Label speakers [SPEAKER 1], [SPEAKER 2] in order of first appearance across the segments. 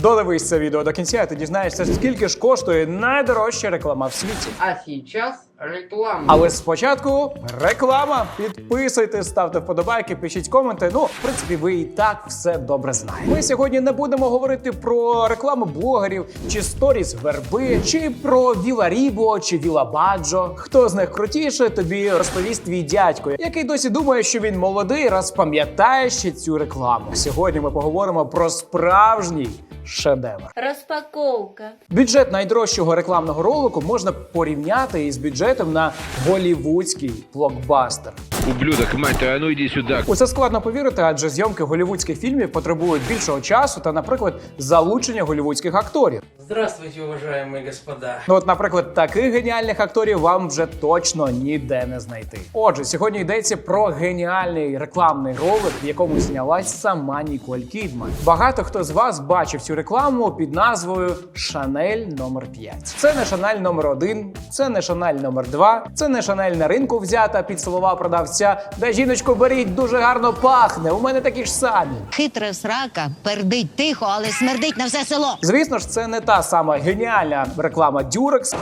[SPEAKER 1] Додивись це відео до кінця, і ти дізнаєшся, скільки ж коштує найдорожча реклама в світі.
[SPEAKER 2] А сейчас реклама.
[SPEAKER 1] Але спочатку реклама. Підписуйтесь, ставте вподобайки, пишіть коменти. Ну, в принципі, ви і так все добре знаєте. Ми сьогодні не будемо говорити про рекламу блогерів, чи сторіс верби, чи про Віла Рібо, чи Віла Баджо. Хто з них крутіше, тобі розповість твій дядько, який досі думає, що він молодий, раз пам'ятає ще цю рекламу. Сьогодні ми поговоримо про справжній шедевр.
[SPEAKER 3] Распаковка.
[SPEAKER 1] Бюджет найдорожчого рекламного ролику можна порівняти із бюджетом на голівудський блокбастер.
[SPEAKER 4] Ублюдок, мать твою, а ну йди сюди.
[SPEAKER 1] У це складно повірити, адже зйомки голівудських фільмів потребують більшого часу та, наприклад, залучення голівудських акторів.
[SPEAKER 2] Здравствуйте, уважаемые господа.
[SPEAKER 1] Ну, от, наприклад, таких геніальних акторів вам вже точно ніде не знайти. Отже, сьогодні йдеться про геніальний рекламний ролик, в якому знялась сама Ніколь Кідман. Багато хто з вас бачив цю рекламу під назвою Шанель номер 5 Це не Шанель номер 1 це не Шанель номер 2 це не Шанель на ринку взята під слова продавця. Да жіночко беріть дуже гарно пахне. У мене такі ж самі.
[SPEAKER 5] Хитра срака пердить тихо, але смердить на все село.
[SPEAKER 1] Звісно ж, це не та сама геніальна реклама Durex.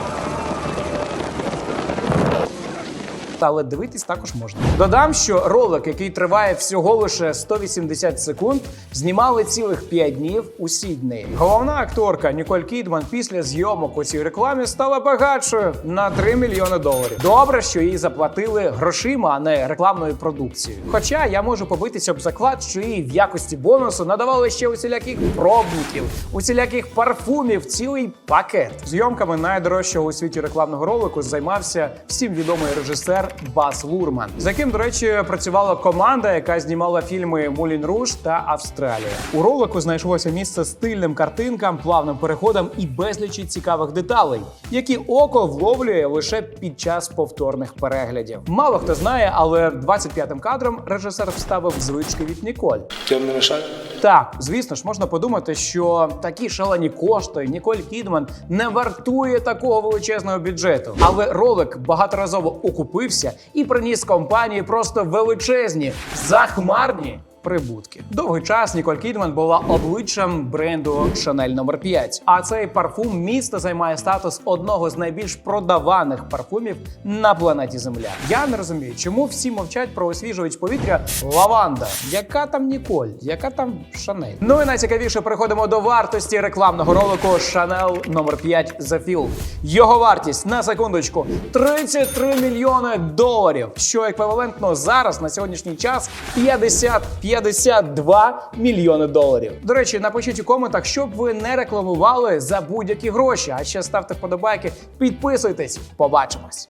[SPEAKER 1] Але дивитись також можна. Додам, що ролик, який триває всього лише 180 секунд, знімали цілих 5 днів у Сіднеї. Головна акторка Ніколь Кідман після зйомок у цій рекламі стала багатшою на 3 мільйони доларів. Добре, що їй заплатили грошима, а не рекламною продукцією. Хоча я можу побитися об заклад, що їй в якості бонусу надавали ще усіляких пробників, усіляких парфумів, цілий пакет. Зйомками найдорожчого у світі рекламного ролику займався всім відомий режисер Бас Лурман, з яким, до речі, працювала команда, яка знімала фільми Мулін Руш та Австралія. У ролику знайшлося місце стильним картинкам, плавним переходам і безлічі цікавих деталей, які око вловлює лише під час повторних переглядів. Мало хто знає, але 25-м кадром режисер вставив звички від Ніколь.
[SPEAKER 6] Тем не мешать?
[SPEAKER 1] Так, звісно ж, можна подумати, що такі шалені кошти Ніколь Кідман не вартує такого величезного бюджету. Але ролик багаторазово окупився і приніс компанії просто величезні, захмарні. Прибутки довгий час Ніколь Кідман була обличчям бренду Chanel номер 5 А цей парфум місто займає статус одного з найбільш продаваних парфумів на планеті Земля. Я не розумію, чому всі мовчать про освіжувач повітря лаванда. Яка там Ніколь? Яка там Шанель? Ну і найцікавіше переходимо до вартості рекламного ролику Chanel номер 5 The Field. Його вартість на секундочку 33 мільйони доларів, що еквівалентно зараз на сьогоднішній час 50 52 мільйони доларів. До речі, напишіть у коментах, щоб ви не рекламували за будь-які гроші. А ще ставте вподобайки, підписуйтесь. Побачимось.